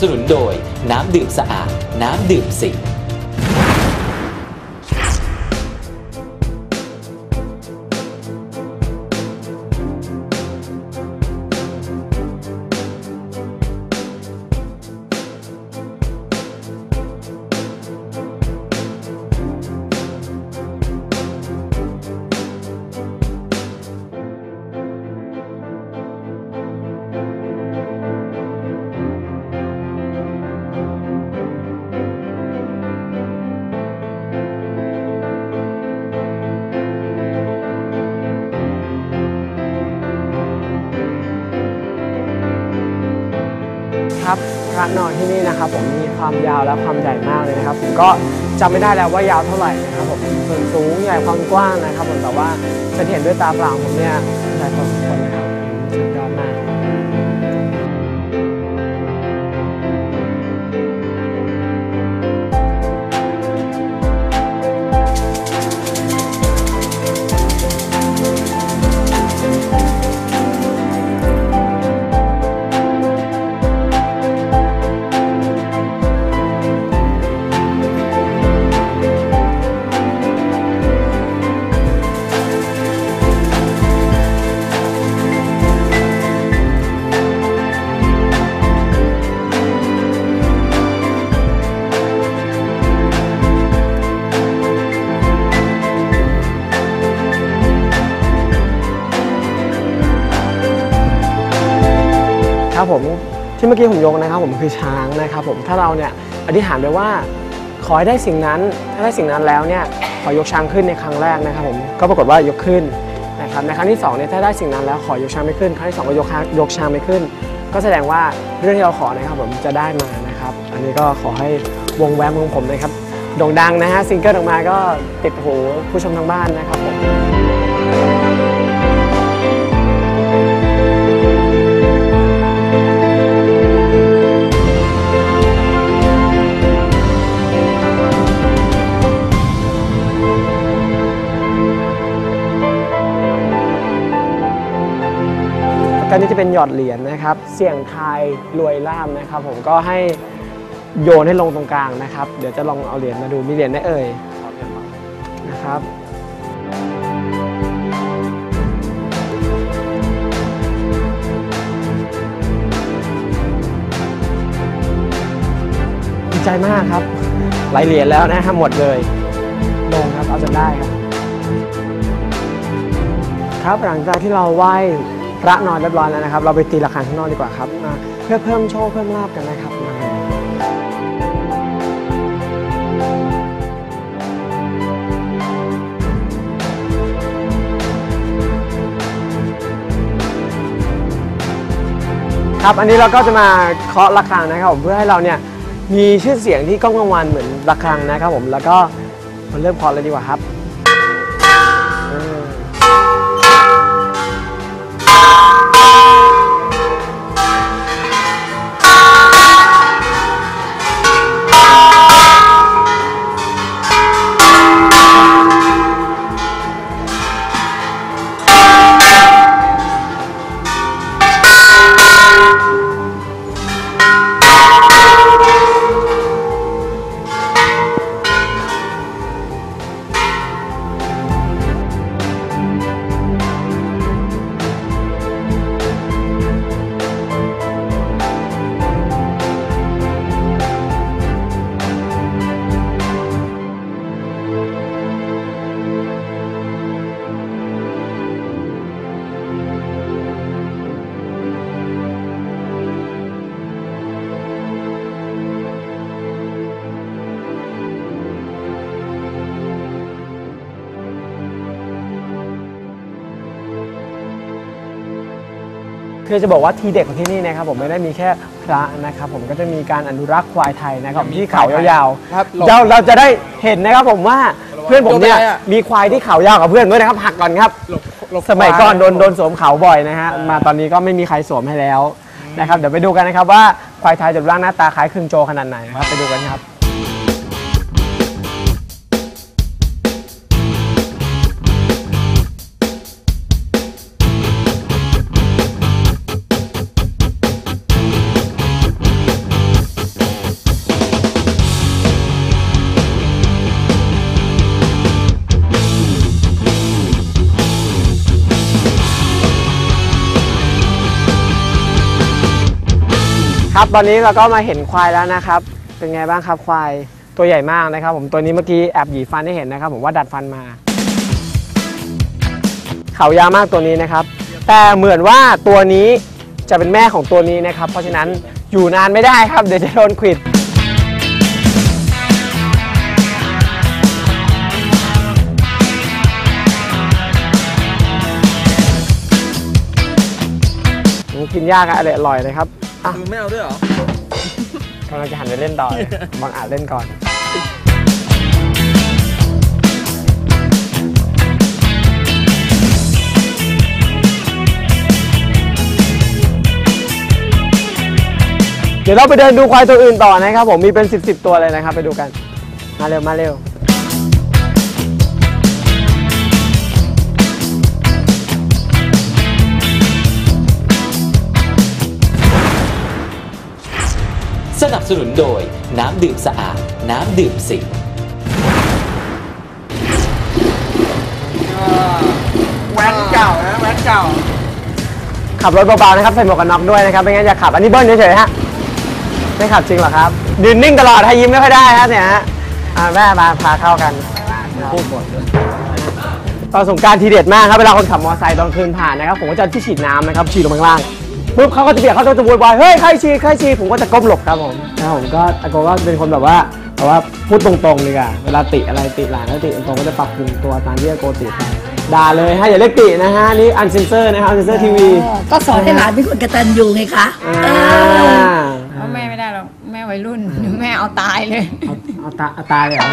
สนุนโดย น้ำดื่มสะอาด น้ำดื่มสิง ครับพระนอนที่นี่นะครับ ผมมีความยาวและความใหญ่มากเลยนะครับ ผมก็จำไม่ได้แล้วว่ายาวเท่าไหร่นะครับ ผมส่วนสูงใหญ่ความกว้างนะครับ ผมแต่ว่าจะเห็นด้วยตาเปล่าผมเนี่ยใหญ่พอสมควรนะครับ ครับผมที่เมื่อกี้ผมยกนะครับผมคือช้างนะครับผมถ้าเราเนี่ยอธิษฐานไปว่าขอให้ได้สิ่งนั้น ถ้าได้สิ่งนั้นแล้วเนี่ยขอยกช้างขึ้นในครั้งแรกนะครับผมก็ปรากฏว่ายกขึ้นนะครับในครั้งที่สองเนี่ยถ้าได้สิ่งนั้นแล้วขอยกช้างไม่ขึ้น ครั้งที่สองก็ยกช้างยกช้างไม่ขึ้น ก็แสดงว่าเรื่องที่เราขอนะครับผมจะได้มานะครับ อันนี้ก็ขอให้วงแหวมของผมนะครับโด่งดังนะฮะซิงเกิลออกมาก็ติดหูผู้ชมทางบ้านนะครับผม การนี้จะเป็นหยอดเหรียญนะครับ เสี่ยงทายรวยล่ามนะครับผมก็ให้โยนให้ลงตรงกลางนะครับ เดี๋ยวจะลองเอาเหรียญมาดูมีเหรียญได้เอ่ยนะครับดีใจมากครับหลายเหรียญแล้วนะครับหมดเลยลงครับเอาจนได้ครับ ครับหลังจากที่เราไหว้ พระนอนเรียบร้อยแล้วนะครับ เราไปตีระฆังข้างนอกดีกว่าครับเพื่อเพิ่มโชคเพิ่มลาบกันนะครับครับอันนี้เราก็จะมาเคาะระฆังนะครับผมเพื่อให้เราเนี่ยมีชื่อเสียงที่ก้องกังวานเหมือนระฆังนะครับผมแล้วก็มาเริ่มเคาะเลยดีกว่าครับ คือจะบอกว่าทีเด็ดของที่นี่นะครับผมไม่ได้มีแค่พระนะครับผมก็จะมีการอนุรักษ์ควายไทยนะครับที่เขายาวครับๆเราเราจะได้เห็นนะครับผมว่าเพื่อนผมเนี่ยยกไปอะมีควายที่เขายาวกับเพื่อนด้วยนะครับหักก่อนครับ หลบหลบสมัยก่อนโดนควายโดนสวมเขาบ่อยนะฮะมาตอนนี้ก็ไม่มีใครสวมให้แล้วนะครับเดี๋ยวไปดูกันนะครับว่าควายไทยจะรูปร่างหน้าตาคล้ายคลึงโจขนาดไหนนะครับไปดูกันครับ ครับตอนนี้เราก็มาเห็นควายแล้วนะครับ เป็นไงบ้างครับควายตัวใหญ่มากนะครับ ผมตัวนี้เมื่อกี้แอบหยีฟันให้เห็นนะครับ ผมว่าดัดฟันมา เขายาวมากตัวนี้นะครับ แต่เหมือนว่าตัวนี้จะเป็นแม่ของตัวนี้นะครับ เพราะฉะนั้นอยู่นานไม่ได้ครับเดี๋ยวจะโดนขวิดกินยากอะอร่อยเลยครับ อะมึงไม่เอาด้วยเหรอกำลังจะหันไปเล่นต่อเลยบางอาจเล่นก่อน เดี๋ยวเราไปเดินดูควายตัวอื่นต่อนะครับผมมีเป็น 10บสตัวเลยนะครับ ไปดูกัน มาเร็วมาเร็ว สนับสนุนโดยน้ำดื่มสะอาด น้ำดื่มสิงแว้นเก่านะแว้นเก่า ขับรถเบาๆนะครับใส่หมวกกันน็อกด้วยนะครับไม่งั้นอย่าขับอันนี้เบิ้ลเฉยๆฮะไม่ขับจริงเหรอครับยืนนิ่งตลอดให้ยิ้มไม่ค่อยได้ฮะเนี่ยฮะอ่าแม่มาพาเข้ากันพูดหมดตอนสงกรารทีเด็ดมากครับเวลาคนขับมอเตอร์ไซค์ตอนคืนผ่านนะครับผมก็จะที่ฉีดน้ำนะครับฉีดลงไปข้างล่าง ปุ๊บเขาก็จะเบียดเขาก็จะโวยวายเฮ้ยใครฉีดใครฉีดผมก็จะก้มหลบครับผมนะครับผมก็อาโกก็เป็นคนแบบว่าแบบว่าพูดตรงๆดีกว่าเวลาติอะไรติหลานก็ติตรงๆก็จะปรับปรุงตัวตามที่อาโกติไปด่าเลยฮะอย่าเรียกตินะฮะนี่อันเซนเซอร์นะครับอันเซนเซอร์ทีวีก็สอนให้หลานเป็นคนกตัญญูไงคะอ่าเออเพราะแม่ไม่ได้หรอกแม่วัยรุ่นแม่เอาตายเลยเอาเอาตาเอาตาเลยเหรอ